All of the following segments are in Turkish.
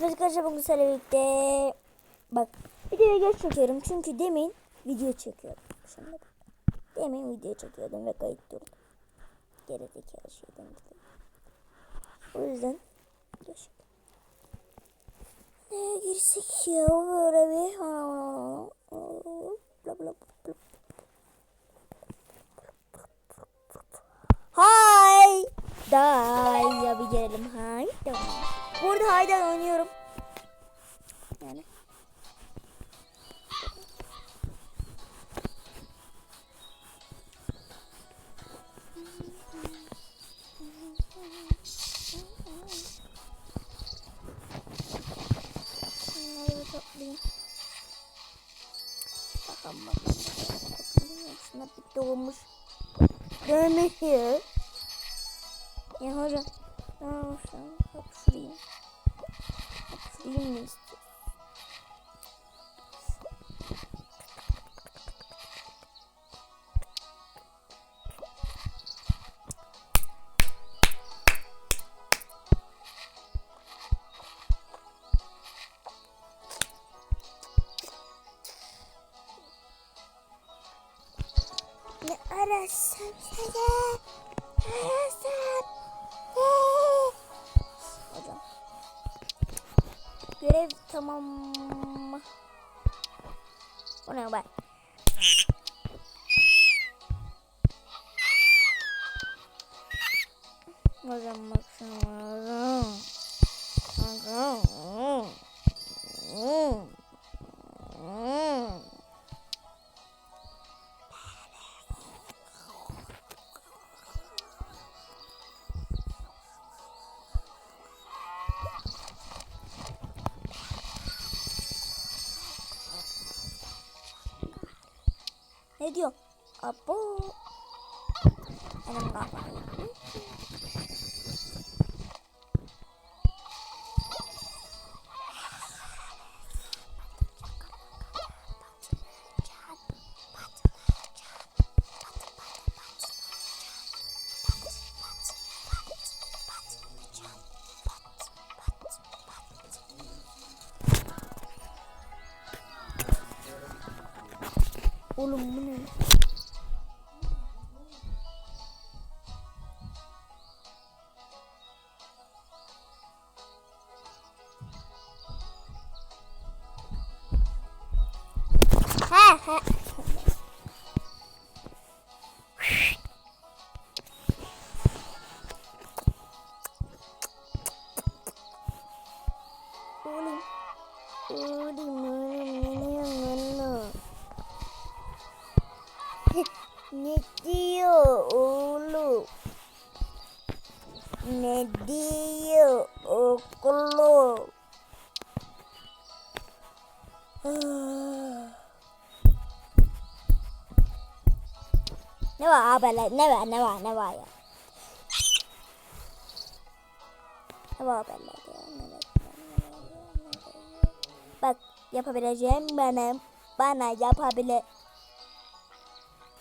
Evet arkadaşlar bugün sizlerle birlikte bak videoya geç çekiyorum çünkü demin video çekiyordum. Şimdi. Demin video çekiyordum ve kayıt durdum. Gerizekalı şeyden dolayı. O yüzden geç. Neye girsek ya böyle bir bla bla bla. Hay. Day ya bir gelelim. Hay. Day. Burada haydan oynuyorum. Yani. Toplayayım. Bakalım bakalım. Şuna bir doğmuş. Dönmüyor. Ya hocam. Aa, şu an hapşurayım. Hapşurayım mı istiyorsun? O ne bak Abo. Benim kafayı. Oğlum Ne diyor oğlum? Ne diyor oğlum? ne var haberler? Ne var? Ne var? Ne var ya? Ne var var? Bak yapabileceğim benim. Bana yapabile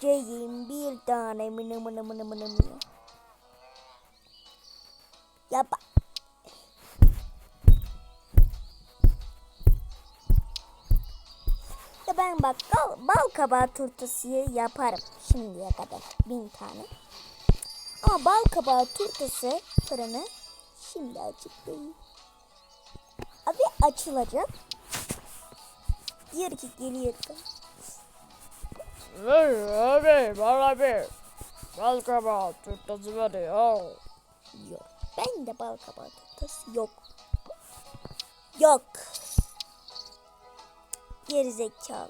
Ceyim bir tane mını mını mını mını mını. Yap. Ya ben bak bal, bal kabağı turtası yaparım şimdiye kadar bin tane. Ama bal kabağı turtası fırını şimdi açık değil. Abi açılacak. Diyor ki geliyor. Abi bana bir bal kabağı turtası veriyor. Yok. Ben de bal kabağı turtası yok. Yok. Gerizekalı.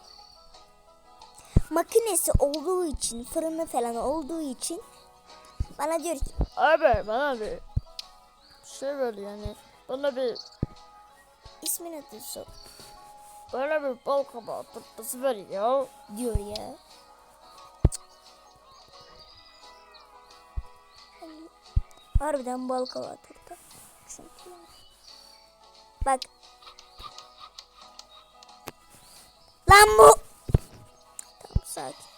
Makinesi olduğu için, fırını falan olduğu için bana diyor ki Abi bana bir şey ver yani. Bana bir ismini sor bana bir bal kabağı turtası veriyor. diyor ya. Harbiden bal kabağı turta. Çünkü Bak. Lan bu. Tamam sakin.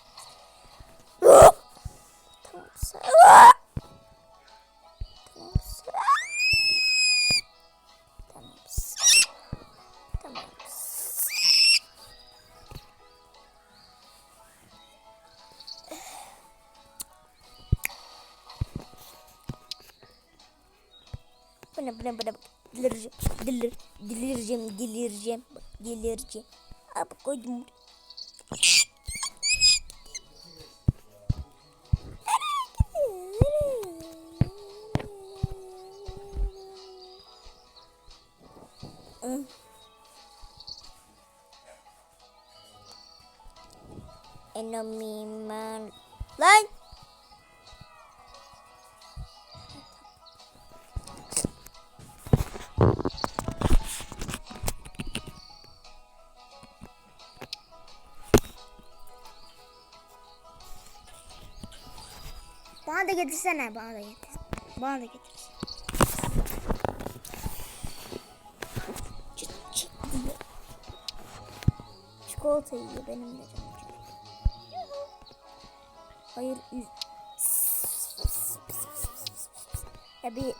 Bana bana delir delireceğim. Delireceğim. Bak delireceğim. Abi koydum. Enemy man. Lan! Getirsene, bana da getir. Bana da getir. Çıt çıt diye. Çikolata yiyor benim de canım. Hayır üz. Ya bir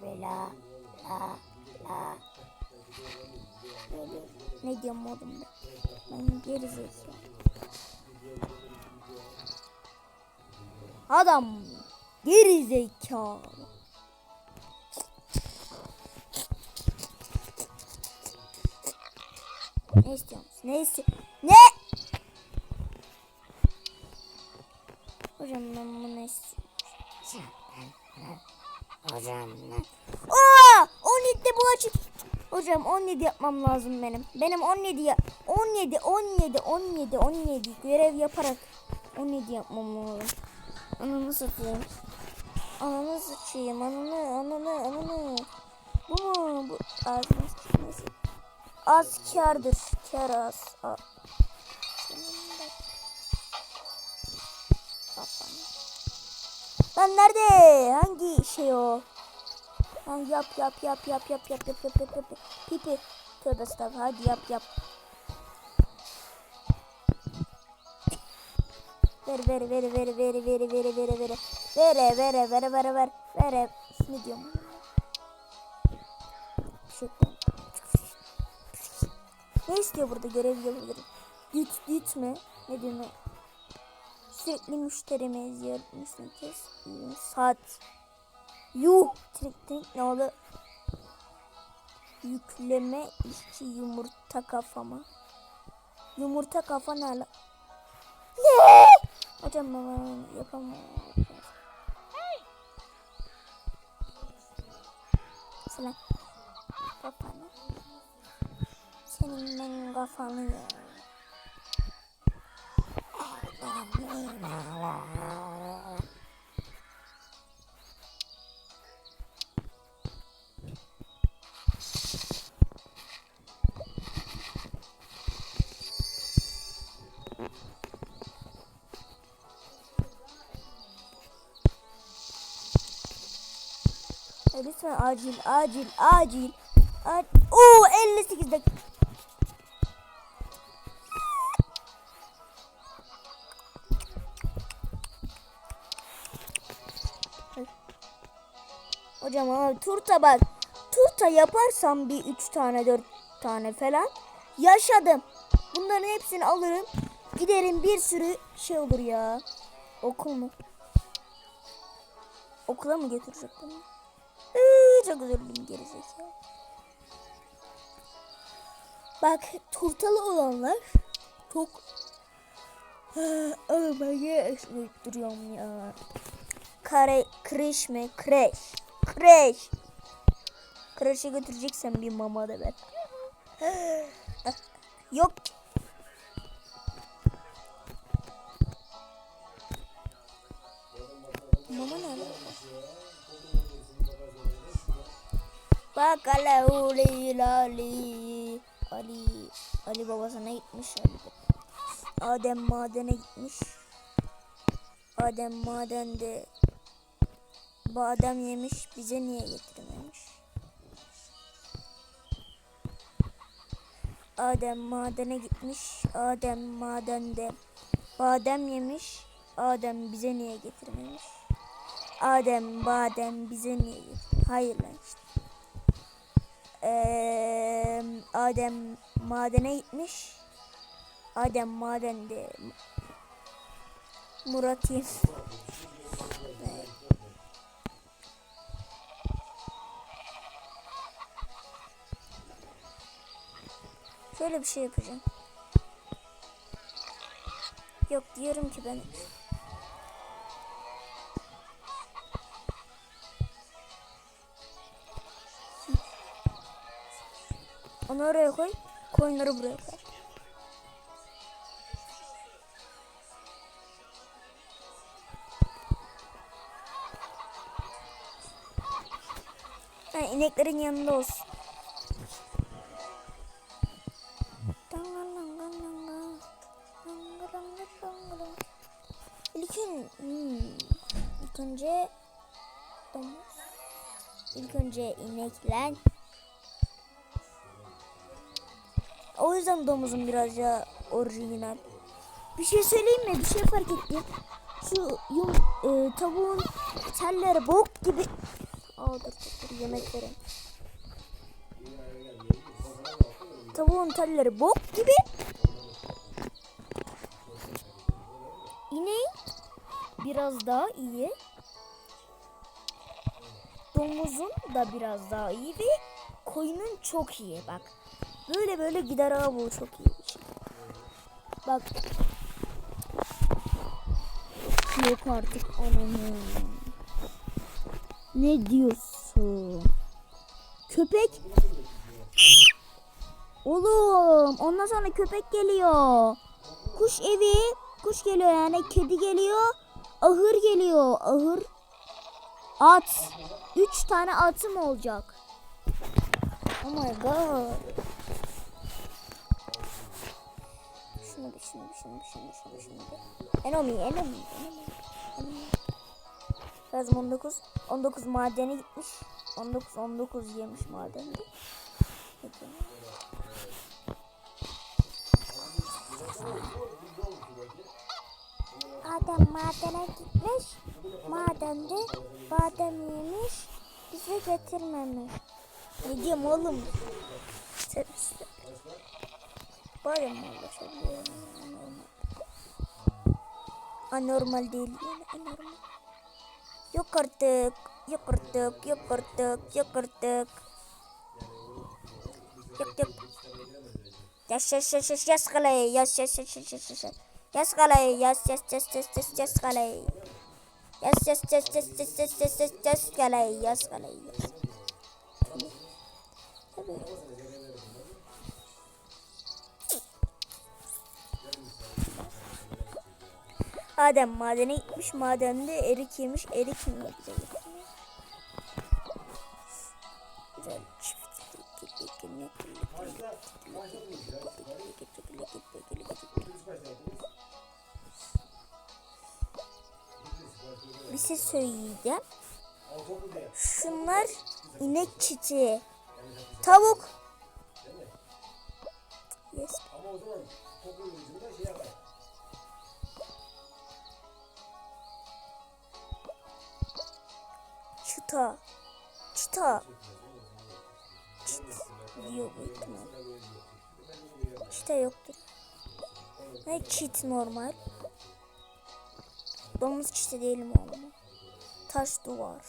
pıs pıs pıs pıs. Ne diyorum oğlum ben? Ben geri. Adam geri zekalı. Ne istiyorsun? Ne istiyorsun? Ne? Hocam ben bunu istiyorum. Hocam ben... Aa! 17'de bu açık. Hocam 17 yapmam lazım benim. Benim 17 ya 17 17 17 17 görev yaparak 17 yapmam lazım. Ananı satayım. Ananı sıçayım. Ananı ananı ananı. Bu mu? Bu ağzını sıçması. Az kardır. Kar az. Lan nerede? Hangi şey o? Ha, yap yap yap yap yap yap yap yap yap yap. Pipi. Tövbe estağfurullah. Hadi yap yap. Ver ver ver ver ver ver ver ver ver ver ver ver ver ver ver ver ne diyorum şey ne istiyor burada görev yapabilirim güç güç mü ne diyor sürekli müşterime ziyaret etmesini kes saat yuh trik trik ne oldu yükleme işçi yumurta kafama yumurta kafa ne ala ne Hocam yapamam. Selam. Kafanı. Senin ben kafanı ya. E, lütfen acil, acil, acil. acil. Oo 58 dakika. Hocam abi turta bak. Turta yaparsam bir üç tane dört tane falan yaşadım. Bunların hepsini alırım. Giderim bir sürü şey olur ya. Okul mu? Okula mı götürecek beni? Çok üzüldüm gerizekalı. Bak turtalı olanlar çok niye esneyip duruyorum ya. Kare, kreş mi? Kreş. Kreş. Kreşe götüreceksen bir mama da ver. Yok. Mama nerede? Bak hele uli lali. Ali. Ali babasına gitmiş. Adem madene gitmiş. Adem madende badem yemiş. Bize niye getirmemiş? Adem madene gitmiş. Adem madende badem yemiş. Adem bize niye getirmemiş? Adem badem bize niye? Hayır lan işte. Eee, Adem madene gitmiş. Adem madende. Murat yem. Şöyle bir şey yapacağım. Yok diyorum ki ben. Onu oraya koy. Koyunları buraya koy. Ha, ineklerin yanında olsun. İlk, ön, hmm, ilk önce domuz. İlk önce inekler. Yüzden domuzun biraz ya orijinal. Bir şey söyleyeyim mi? Bir şey fark ettim. Şu yum, e, tavuğun telleri bok gibi. Aa dur dur, dur yemek verin. Tavuğun telleri bok gibi. İneğin biraz daha iyi. Domuzun da biraz daha iyi ve koyunun çok iyi bak. Böyle böyle gider abi bu çok iyi şey. Bak. Yok artık ananı. Ne diyorsun? Köpek. Oğlum ondan sonra köpek geliyor. Kuş evi. Kuş geliyor yani kedi geliyor. Ahır geliyor. Ahır. At. Üç tane atım olacak. Oh my god. şimdi şimdi şimdi şimdi şimdi şimdi. Enomi Enomi Enomi. Enomi. Biraz 19 19 madeni gitmiş. 19 19 yemiş madeni. Peki. Adam madene gitmiş. Madende badem yemiş. Bize getirmemiş. Ne diyeyim oğlum? Sen Var ya ulaşabiliyorum. Anormal değil yani anormal. Yok artık. Yok artık. Yok artık. Yok artık. Yok yok. Yes yes yes yes yes kalay. Yes yes yes yes yes yes. Yes kalay. Yes yes yes yes yes yes kalay. Yes yes yes yes yes yes yes yes yes kalay. Yes kalay. Yes. Tabii. Adem madene gitmiş. Madende erik yemiş. Erik yemiş. Güzel çift. Bir şey söyleyeceğim. Şunlar inek çiçeği. Tavuk. Yes. Ama o zaman toplum şey yapar. Çıta. Çıt diyor bu ihtimal. Çıta yoktur. Ne çit normal. Domuz çite değil mi oğlum? Taş duvar.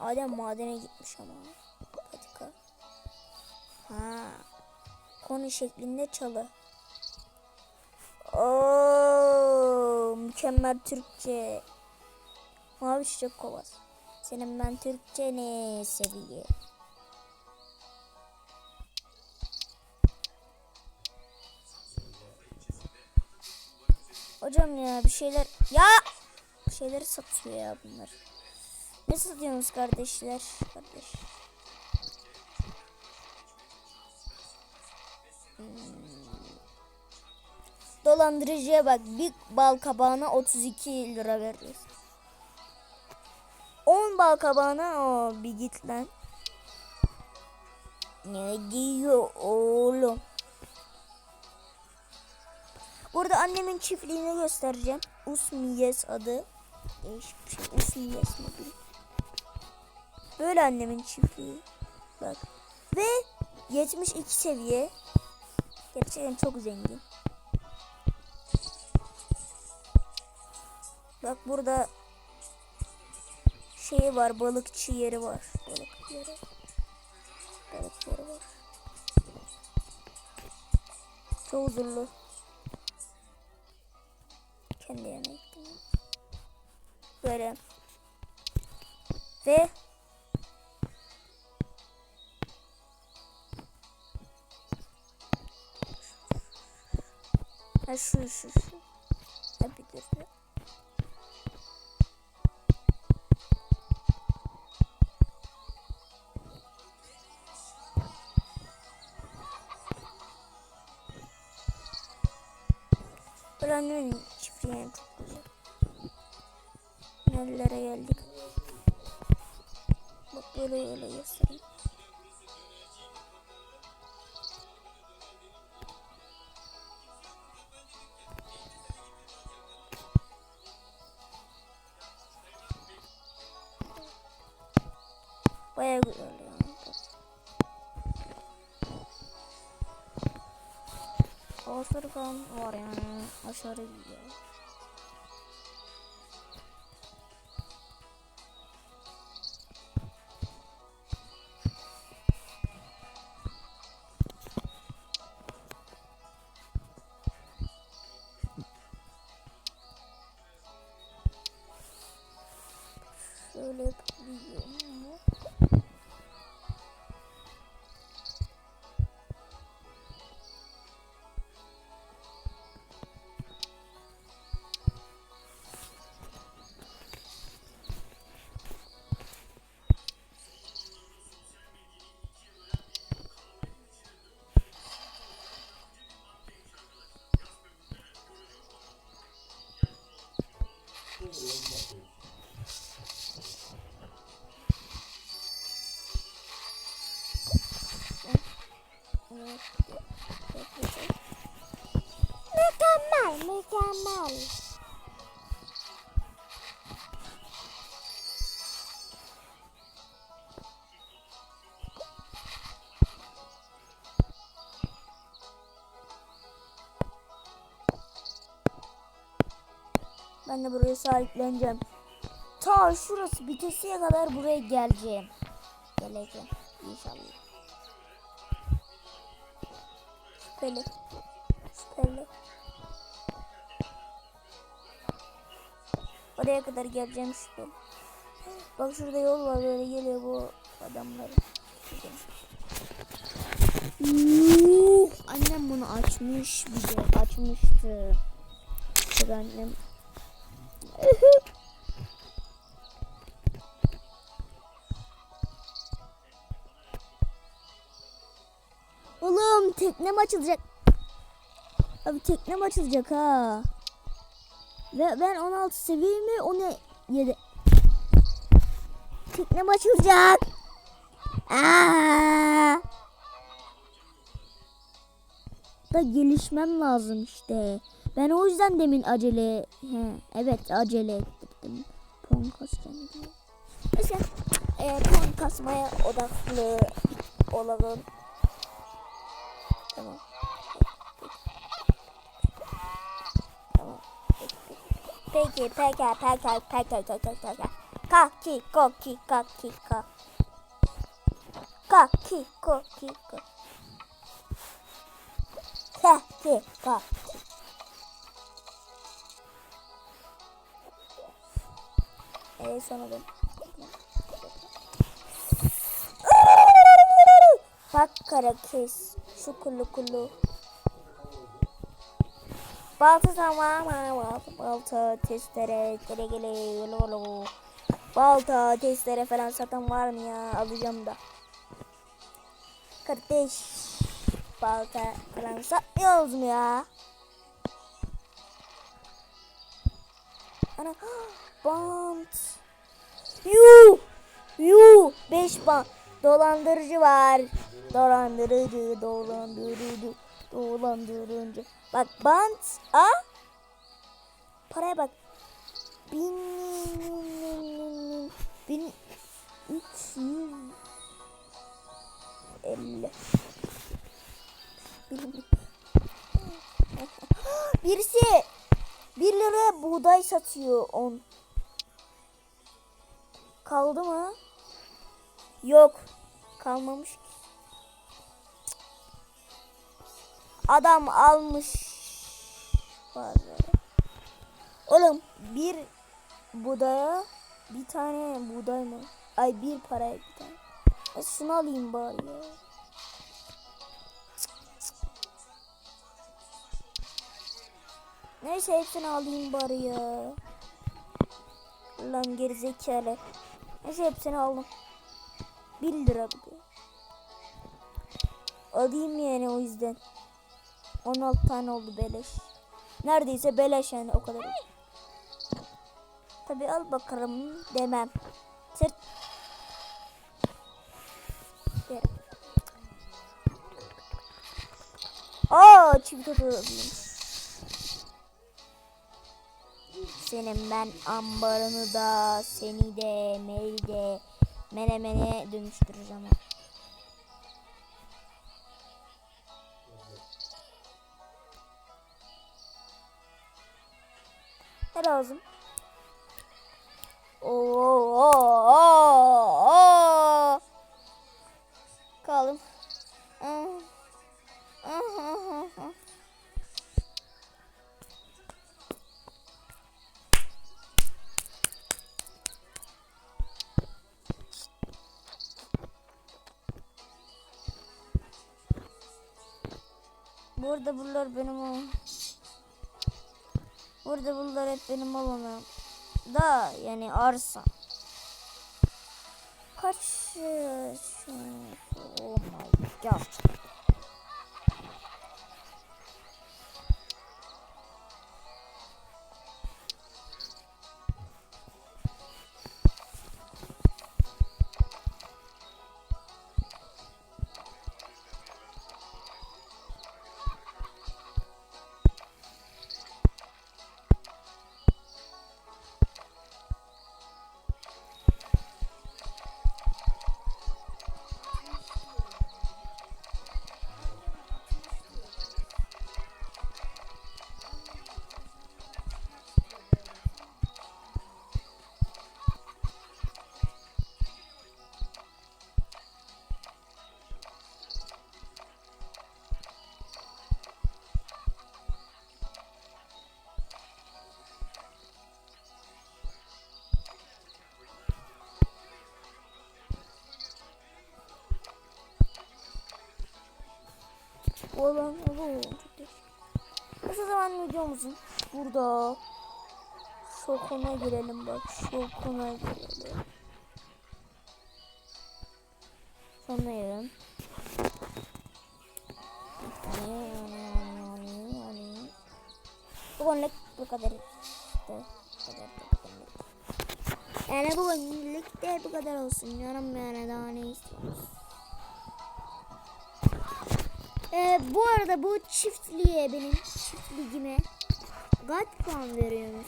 Adem madene gitmiş ama. Patika. Ha. Konu şeklinde çalı. Oo, mükemmel Türkçe. Mavi çiçek kovası. Senin ben Türkçe ne seviye? Hocam ya bir şeyler ya bir şeyleri satıyor ya bunlar. Ne satıyorsunuz kardeşler? Kardeş. Hmm. Dolandırıcıya bak bir bal kabağına 32 lira veriyoruz. 10 bal kabağına o bir git lan. Ne diyor oğlum? Burada annemin çiftliğini göstereceğim. Usmiyes adı. Şey. Usmiyes mi? Böyle annemin çiftliği. Bak. Ve 72 seviye. Gerçekten çok zengin. Bak burada şey var balıkçı yeri var. Balık yeri. Balık yeri var. Çok huzurlu. Kendi yerine gittim. Böyle. Ve Ha şu şu şu. Tabii görüyor. Buranın Bayağı güzel yani. Ağaçları falan var yani. Aşırı güzel. Ben de buraya sahipleneceğim. Ta şurası bitesiye kadar buraya geleceğim. Geleceğim inşallah. Şüpheli. Şüpheli. Oraya kadar geleceğim şüpheli. Bak şurada yol var böyle geliyor bu adamlar. Annem bunu açmış bize açmıştı. Dur annem. Oğlum teknem açılacak. Abi teknem açılacak ha. Ve ben 16 seviye mi o ne 7. Teknem açılacak. Aa! Da gelişmem lazım işte. Ben o yüzden demin acele he, evet acele ettirdim. Puan kasacağım diye. Neyse e, puan kasmaya odaklı olalım. Tamam. Tamam. Peki, peki, peki, peki, peki, peki. Kaki, koki, kaki, ka. Kaki, koki, ka. Kaki, kaki. Evet sonra ben. Bak karakes. Şu kulu kulu. Balta tamam balta, testere gele gele lolo. Balta testere falan satan var mı ya alacağım da. Kardeş balta falan satmıyoruz mu ya? Ana bant. Yuh! Yuh! 5 bant. Dolandırıcı var. Dolandırıcı, dolandırıcı, dolandırıcı. Bak bant. A. Paraya bak. Bin, bin üç yüz. 50. Birisi 1 liraya buğday satıyor 10. Kaldı mı? Yok. Kalmamış ki. Adam almış. Bazı. Oğlum bir buğdaya bir tane buğday mı? Ay bir paraya bir tane. E şunu alayım bari ya. Neyse hepsini alayım bari ya. Lan gerizekalı. Neyse hepsini aldım. 1 lira da. Alayım yani o yüzden. 16 tane oldu beleş. Neredeyse beleş yani o kadar. Tabi al bakalım demem. Sırt. Ver. Aa çift atılmış. Senin ben ambarını da seni de meyli de menemene dönüştüreceğim. Ne lazım? Oo, oo, oo, oo. Kalım. Ah. Ah, ah, ah, ah. Burada bunlar benim oğlum. Burada bunlar hep benim alanım. Da yani arsa. Kaç Oh my god. Olan olur. O zaman videomuzun burada şokuna girelim bak şokuna girelim. Sonlayalım. Bugünlük bu kadar işte. Bu kadar da bugünlük. Yani bugünlük de bu kadar olsun. Yorum yani daha ne istiyoruz? Ee, bu arada bu çiftliğe benim çift ligime kaç puan veriyorsunuz?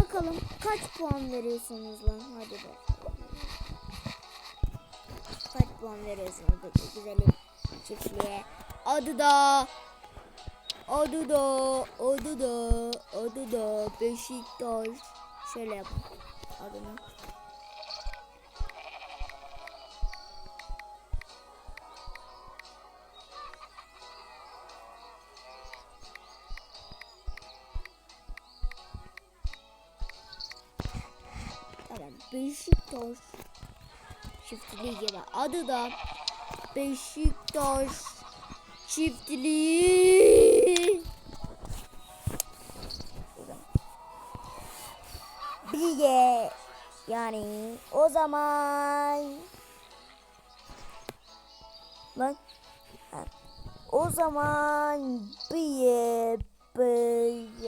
Bakalım kaç puan veriyorsunuz lan hadi bakalım. Kaç puan veriyorsunuz bu güzelim çiftliğe? Adı da Adı da adı da adı da Beşiktaş. Şöyle yapın adını. Çiftliği gibi adı da Beşiktaş çiftliği. Bilge yani o zaman lan. O zaman bir